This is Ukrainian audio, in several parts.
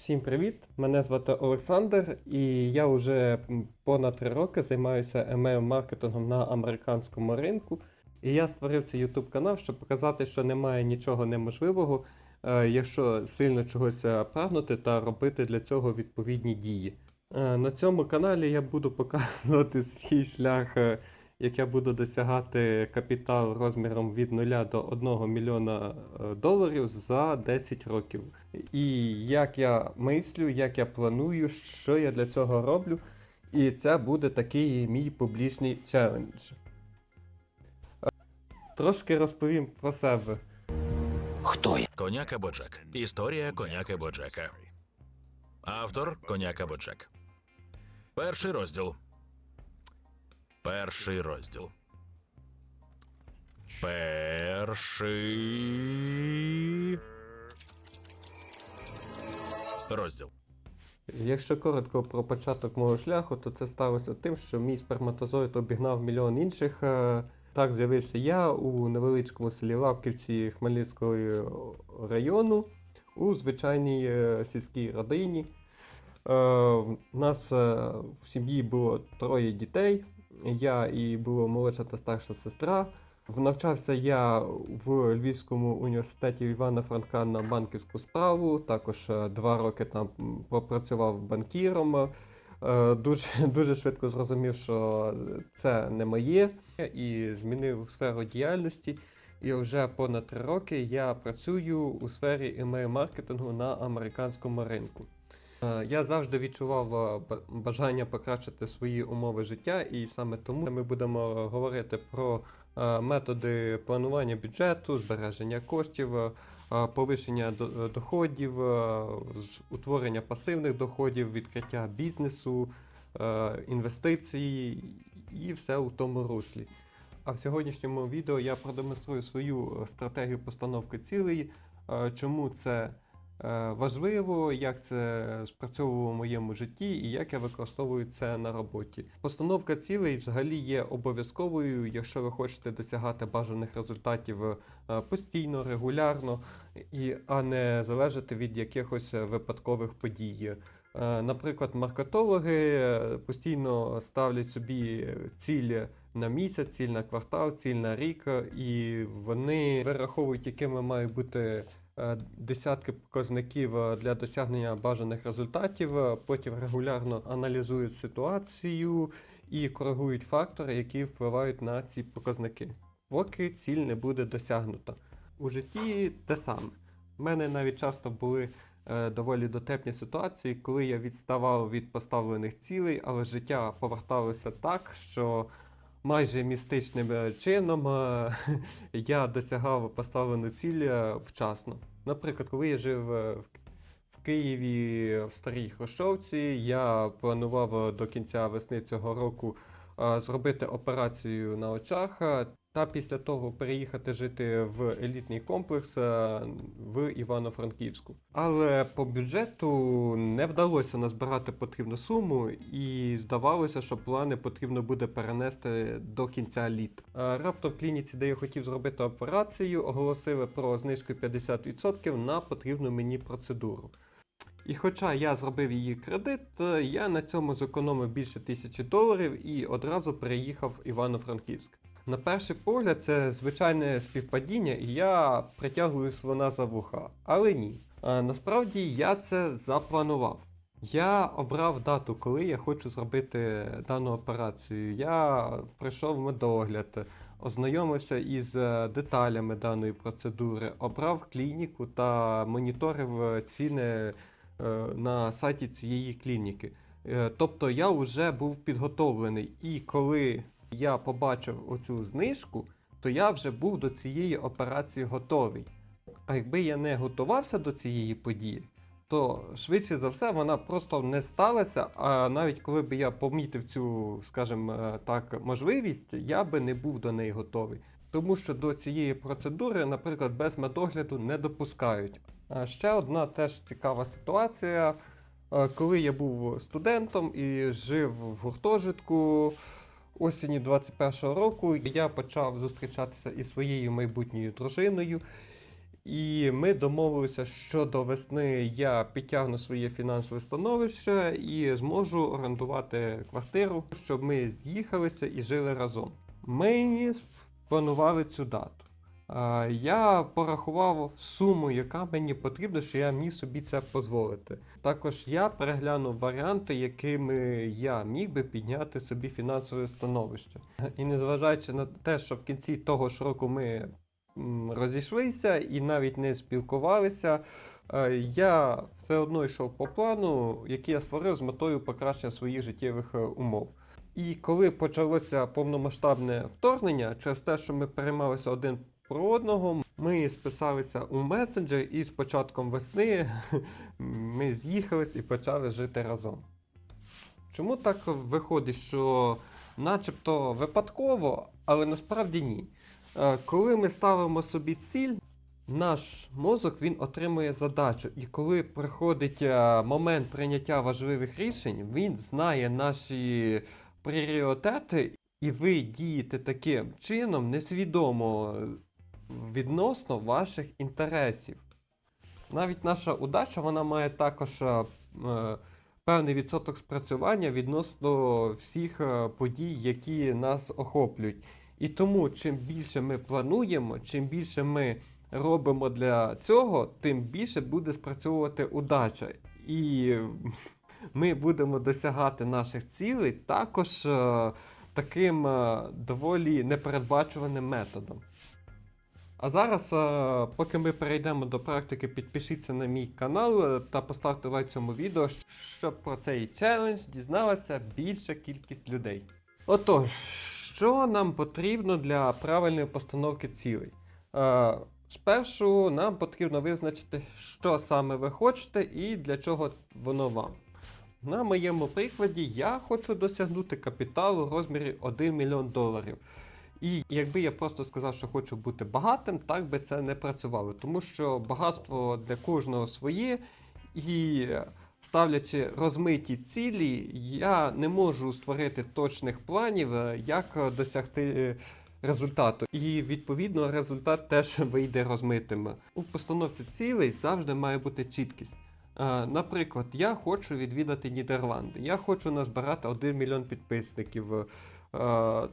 Всім привіт! Мене звати Олександр, і я вже понад три роки займаюся емейл-маркетингом на американському ринку. І я створив цей YouTube канал, щоб показати, що немає нічого неможливого, е, якщо сильно чогось е, прагнути та робити для цього відповідні дії. Е, На цьому каналі я буду показувати свій шлях, як я буду досягати капітал розміром від 0 до 1 мільйона е, доларів за 10 років. І як я мислю, як я планую, що я для цього роблю. І це буде такий мій публічний челендж. Е, Трошки розповім про себе. Хто я? Коняка Боджек. Історія коняки Боджека. Автор Коняка Боджек. Перший розділ. Перший розділ. Перший. Розділ. Якщо коротко про початок мого шляху, то це сталося тим, що мій сперматозоїд обігнав мільйон інших. Е, Так з'явився я у невеличкому селі Лавківці Хмельницького району у звичайній е, сільській родині. У нас е, в сім'ї було троє дітей. Я і була молодша та старша сестра. Навчався я в Львівському університеті Івана Франка на банківську справу. Також е, два роки там пропрацював банкіром. Е, Дуже, дуже швидко зрозумів, що це не моє, і змінив сферу діяльності. І вже понад три роки я працюю у сфері email-маркетингу на американському ринку. Е, Я завжди відчував е, бажання покращити свої умови життя, і саме тому ми будемо говорити про е, методи планування бюджету, збереження коштів, повищення доходів, утворення пасивних доходів, відкриття бізнесу, інвестицій і все у тому руслі. А в сьогоднішньому відео я продемонструю свою стратегію постановки цілей, чому це важливо, як це спрацьовувало в моєму житті і як я використовую це на роботі. Постановка цілей взагалі є обов'язковою, якщо ви хочете досягати бажаних результатів е, постійно, регулярно, і, а не залежати від якихось е, випадкових подій. Е, Наприклад, маркетологи е, постійно ставлять собі цілі на місяць, ціль на квартал, ціль на рік, е, і вони вираховують, якими мають бути е, десятки показників е, для досягнення бажаних результатів. е, Потім регулярно аналізують ситуацію і коригують фактори, які впливають на ці показники, поки ціль не буде досягнута. У житті те саме. У мене навіть часто були е, доволі дотепні ситуації, коли я відставав від поставлених цілей, але життя поверталося так, що майже містичним е, чином е, я досягав поставлену ціль е, вчасно. Наприклад, коли я жив в Києві в старій Хрущовці, я планував до кінця весни цього року зробити операцію на очах. Та після того переїхати жити в елітний комплекс е, в Івано-Франківську. Але по бюджету не вдалося назбирати потрібну суму, і здавалося, що плани потрібно буде перенести до кінця літа. Е, Раптом в клініці, де я хотів зробити операцію, оголосили про знижку 50% на потрібну мені процедуру. І хоча я зробив її кредит, е, я на цьому зекономив більше тисячі доларів і одразу переїхав в Івано-Франківськ. На перший погляд, це звичайне співпадіння, і я притягую слона за вуха. Але ні. А, насправді я це запланував. Я обрав дату, коли я хочу зробити дану операцію. Я пройшов медогляд, ознайомився із е, деталями даної процедури, обрав клініку та моніторив е, ціни е, на сайті цієї клініки. Е, Тобто я вже був підготовлений, і коли я побачив оцю знижку, то я вже був до цієї операції готовий. А якби я не готувався до цієї події, то швидше за все вона просто не сталася. А навіть коли б я помітив цю, скажімо е, так, можливість, я би не був до неї готовий. Тому що до цієї процедури, наприклад, без медогляду не допускають. А ще одна теж цікава ситуація. Е, Коли я був студентом і жив в гуртожитку осені 21-го року, я почав зустрічатися із своєю майбутньою дружиною. І ми домовилися, що до весни я підтягну своє фінансове становище і зможу орендувати квартиру, щоб ми з'їхалися і жили разом. Ми планували цю дату. А, Я порахував суму, яка мені потрібна, що я міг собі це дозволити. Також я переглянув варіанти, якими я міг би підняти собі фінансове становище. І незважаючи на те, що в кінці того ж року ми розійшлися і навіть не спілкувалися, е, я все одно йшов по плану, який я створив з метою покращення своїх життєвих е, умов. І коли почалося повномасштабне вторгнення, через те, що ми переймалися один про одного, ми списалися у месенджер, і з початком весни ми з'їхались і почали жити разом. Чому так виходить, що начебто випадково, але насправді ні. Е, Коли ми ставимо собі ціль, наш мозок він отримує задачу. І коли приходить е, момент прийняття важливих рішень, він знає наші пріоритети, і ви дієте таким чином несвідомо відносно ваших інтересів. Навіть наша удача вона має також е, е, певний відсоток спрацювання відносно всіх е, подій, які нас охоплюють. І тому, чим більше ми плануємо, чим більше ми робимо для цього, тим більше буде спрацьовувати удача. І ми будемо досягати наших цілей також е, таким доволі непередбачуваним методом. А зараз, е, поки ми перейдемо до практики, підпишіться на мій канал е, та поставте лайк цьому відео, щоб про цей челендж дізналася більша кількість людей. Отож, що нам потрібно для правильної постановки цілей? Е, Спершу нам потрібно визначити, що саме ви хочете і для чого воно вам. На моєму прикладі я хочу досягнути капіталу в розмірі 1 мільйон доларів. І якби я просто сказав, що хочу бути багатим, так би це не працювало. Тому що багатство для кожного своє, і ставлячи розмиті цілі, я не можу створити точних планів, е, як е, досягти е, результату. І відповідно результат теж вийде розмитим. У постановці цілей завжди має бути чіткість. Е, Наприклад, я хочу відвідати Нідерланди. Я хочу назбирати 1 мільйон підписників, е,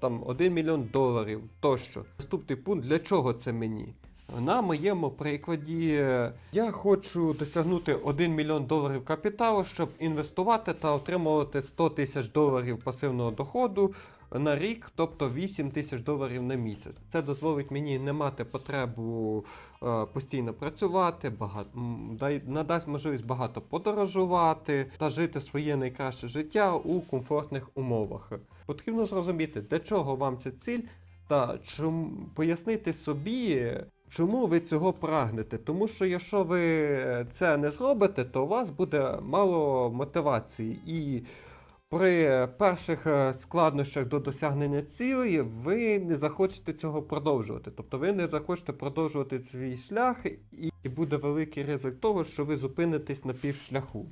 там 1 мільйон доларів тощо. Наступний пункт для чого це мені? На моєму прикладі е, я хочу досягнути 1 мільйон доларів капіталу, щоб інвестувати та отримувати 100 тисяч доларів пасивного доходу на рік, тобто 8 тисяч доларів на місяць. Це дозволить мені не мати потребу е, постійно працювати, багато, надасть можливість багато подорожувати та жити своє найкраще життя у комфортних умовах. Потрібно зрозуміти, для чого вам ця ціль, та чому пояснити собі, чому ви цього прагнете. Тому що якщо ви це не зробите, то у вас буде мало мотивації. І при перших е, складнощах до досягнення цілей ви не захочете цього продовжувати. Тобто ви не захочете продовжувати свій шлях, і, буде великий ризик того, що ви зупинитесь на півшляху.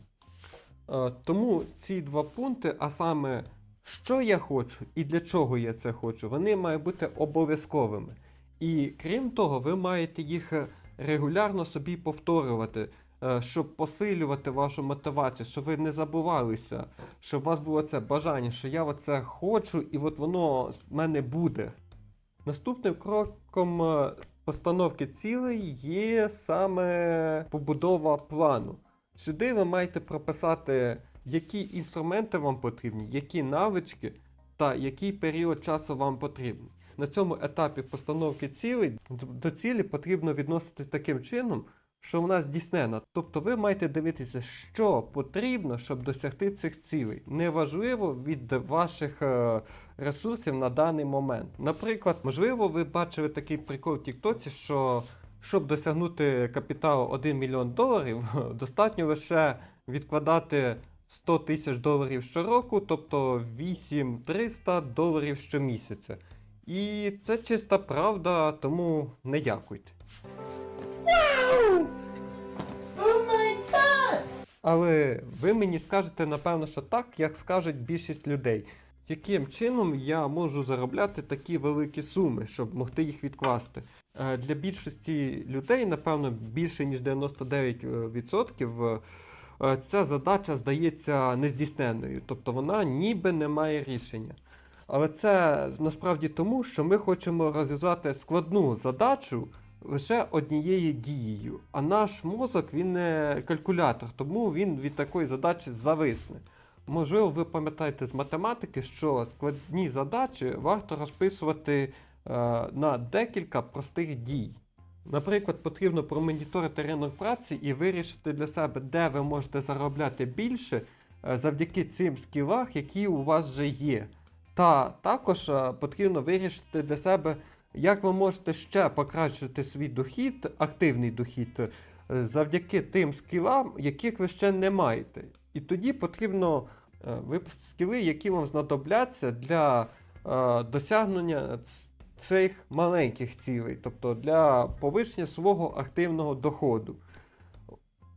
Е, Тому ці два пункти, а саме, що я хочу і для чого я це хочу, вони мають бути обов'язковими. І крім того, ви маєте їх е, регулярно собі повторювати, е, щоб посилювати вашу мотивацію, щоб ви не забувалися, щоб у вас було це бажання, що я оце хочу, і от воно в мене буде. Наступним кроком е, постановки цілей є саме побудова плану. Сюди ви маєте прописати, які інструменти вам потрібні, які навички та який період часу вам потрібен. На цьому етапі постановки цілей до цілі потрібно відносити таким чином, що вона здійснена. Тобто ви маєте дивитися, що потрібно, щоб досягти цих цілей. Неважливо від ваших е, ресурсів на даний момент. Наприклад, можливо, ви бачили такий прикол в Тіктоці, що щоб досягнути капіталу 1 мільйон доларів, достатньо лише відкладати 100 тисяч доларів щороку, тобто 8300 доларів щомісяця. І це чиста правда, тому не дякуйте. Але ви мені скажете, напевно, що так, як скажуть більшість людей. яким чином я можу заробляти такі великі суми, щоб могти їх відкласти. Е, Для більшості людей, напевно, більше ніж 99%, е, ця задача здається нездійсненною, тобто вона ніби не має рішення. Але це насправді тому, що ми хочемо розв'язати складну задачу лише однією дією. А наш мозок він не калькулятор, тому він від такої задачі зависне. Можливо, ви пам'ятаєте з математики, що складні задачі варто розписувати е, на декілька простих дій. Наприклад, потрібно промоніторити ринок праці і вирішити для себе, де ви можете заробляти більше е, завдяки цим скілах, які у вас вже є. Та також е, потрібно вирішити для себе, як ви можете ще покращити свій дохід, активний дохід, е, завдяки тим скілам, яких ви ще не маєте. І тоді потрібно е, випустити скіли, які вам знадобляться для е, досягнення цих маленьких цілей, тобто для повищення свого активного доходу.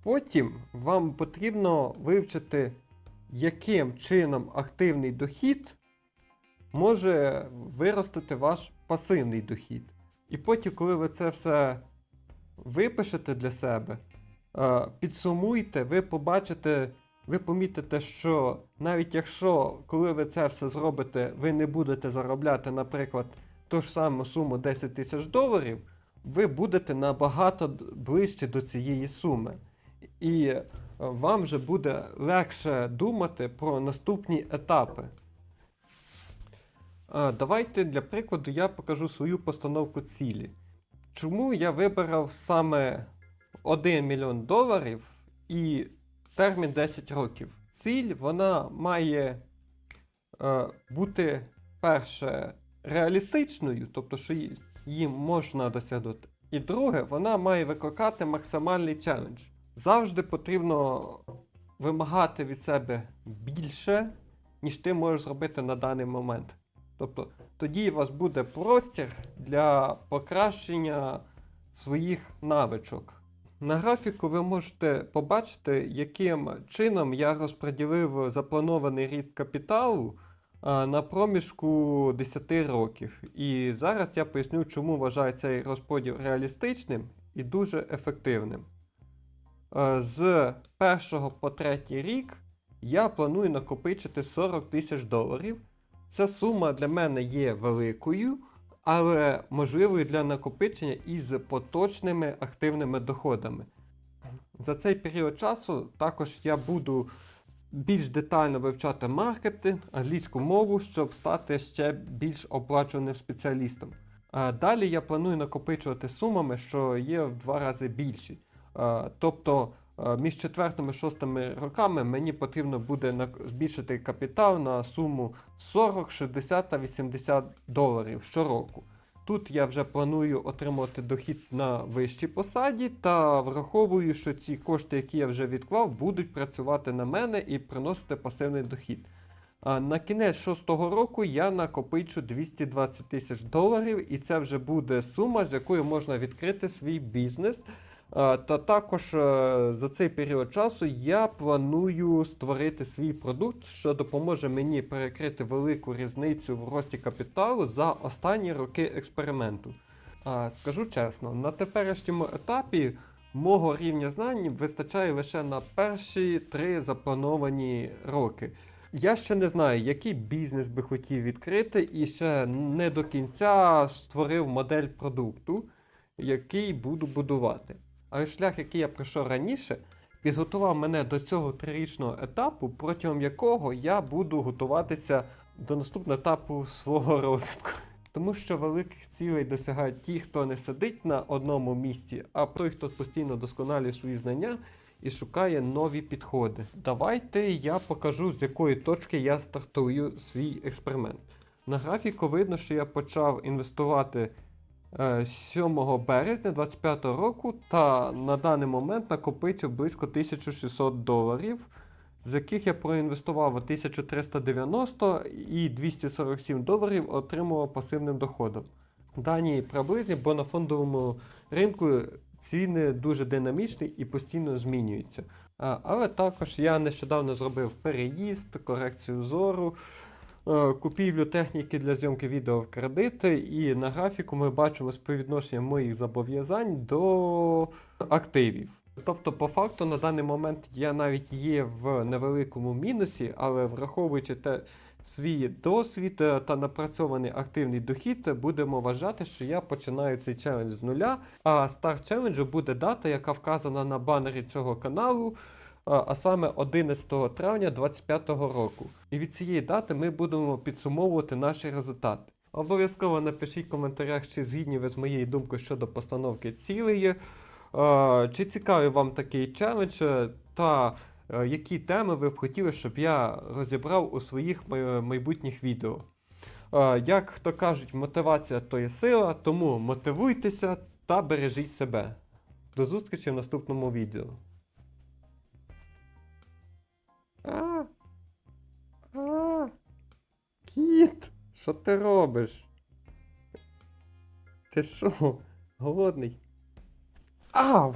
Потім вам потрібно вивчити, яким чином активний дохід може виростити ваш пасивний дохід. І потім, коли ви це все випишете для себе, е, підсумуйте, ви побачите, ви помітите, що навіть якщо, коли ви це все зробите, ви не будете заробляти, наприклад, ту ж саму суму 10 тисяч доларів, ви будете набагато ближче до цієї суми. І вам вже буде легше думати про наступні етапи. Давайте для прикладу я покажу свою постановку цілі. Чому я вибрав саме 1 мільйон доларів і термін 10 років? Ціль вона має е, бути перше реалістичною, тобто, що її можна досягнути. І друге, вона має викликати максимальний челендж. Завжди потрібно вимагати від себе більше, ніж ти можеш зробити на даний момент. Тобто тоді у вас буде простір для покращення своїх навичок. На графіку ви можете побачити, яким чином я розподілив запланований ріст капіталу на проміжку 10 років. І зараз я поясню, чому вважаю цей розподіл реалістичним і дуже ефективним. З першого по третій рік я планую накопичити 40 тисяч доларів. Ця сума для мене є великою, але можливою для накопичення із поточними активними доходами. За цей період часу також я буду більш детально вивчати маркетинг, англійську мову, щоб стати ще більш оплачуваним спеціалістом. Далі я планую накопичувати сумами, що є в два рази більші. Тобто між четвертими і шостими роками мені потрібно буде збільшити капітал на суму 40, 60 та 80 доларів щороку. Тут я вже планую отримувати дохід на вищій посаді та враховую, що ці кошти, які я вже відклав, будуть працювати на мене і приносити пасивний дохід. А на кінець шостого року я накопичу 220 тисяч доларів, і це вже буде сума, з якою можна відкрити свій бізнес. А, Та також е, за цей період часу я планую створити свій продукт, що допоможе мені перекрити велику різницю в рості капіталу за останні роки експерименту. А, Скажу чесно, на теперішньому етапі мого рівня знань вистачає лише на перші три заплановані роки. Я ще не знаю, який бізнес би хотів відкрити, і ще не до кінця створив модель продукту, який буду будувати. Але шлях, який я пройшов раніше, підготував мене до цього трирічного етапу, протягом якого я буду готуватися до наступного етапу свого розвитку. Тому що великих цілей досягають ті, хто не сидить на одному місці, а той, хто постійно досконалює свої знання і шукає нові підходи. Давайте я покажу, з якої точки я стартую свій експеримент. На графіку видно, що я почав інвестувати 7 березня 2025 року та на даний момент накопичив близько 1600 доларів, з яких я проінвестував 1390 і 247 доларів отримував пасивним доходом. Дані приблизні, бо на фондовому ринку ціни дуже динамічні і постійно змінюються. Але також я нещодавно зробив переїзд, корекцію зору. Е, купівлю техніки для зйомки відео в кредит, і на графіку ми бачимо співвідношення моїх зобов'язань до активів. Тобто, по факту, на даний момент я навіть є в невеликому мінусі, але враховуючи те, свій досвід е, та напрацьований активний дохід, будемо вважати, що я починаю цей челендж з нуля. А старт челенджу буде дата, яка вказана на банері цього каналу, а саме 11 травня 2025 року. І від цієї дати ми будемо підсумовувати наші результати. Обов'язково напишіть в коментарях, чи згідні ви з моєю думкою щодо постановки цілей. Е, Чи цікавий вам такий челендж, е, та е, які теми ви б хотіли, щоб я розібрав у своїх майбутніх відео. Як то кажуть, мотивація то є сила, тому мотивуйтеся та бережіть себе. До зустрічі в наступному відео. А, а, кіт, що ти робиш? Ти що, голодний? А!